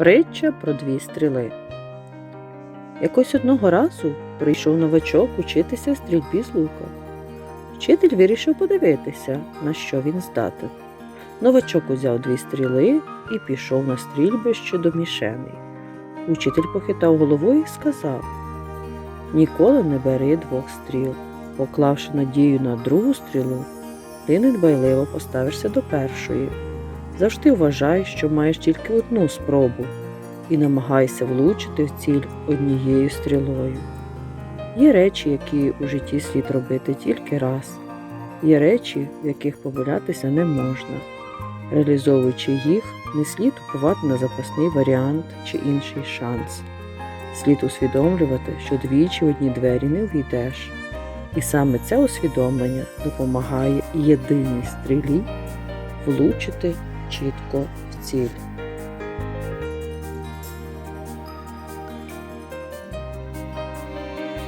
Притча про дві стріли. Якось одного разу прийшов новачок учитися стрільбі з лука. Вчитель вирішив подивитися, на що він здатен. Новачок узяв дві стріли і пішов на стрільбище до мішеней. Учитель похитав головою і сказав: Ніколи не бери двох стріл. Поклавши надію на другу стрілу, ти недбайливо поставишся до першої. Завжди вважай, що маєш тільки одну спробу, і намагайся влучити в ціль однією стрілою. Є речі, які у житті слід робити тільки раз, є речі, в яких помилятися не можна. Реалізовуючи їх, не слід уповати на запасний варіант чи інший шанс. Слід усвідомлювати, що двічі в одні двері не увійдеш. І саме це усвідомлення допомагає єдиній стрілі влучити чітко в ціль.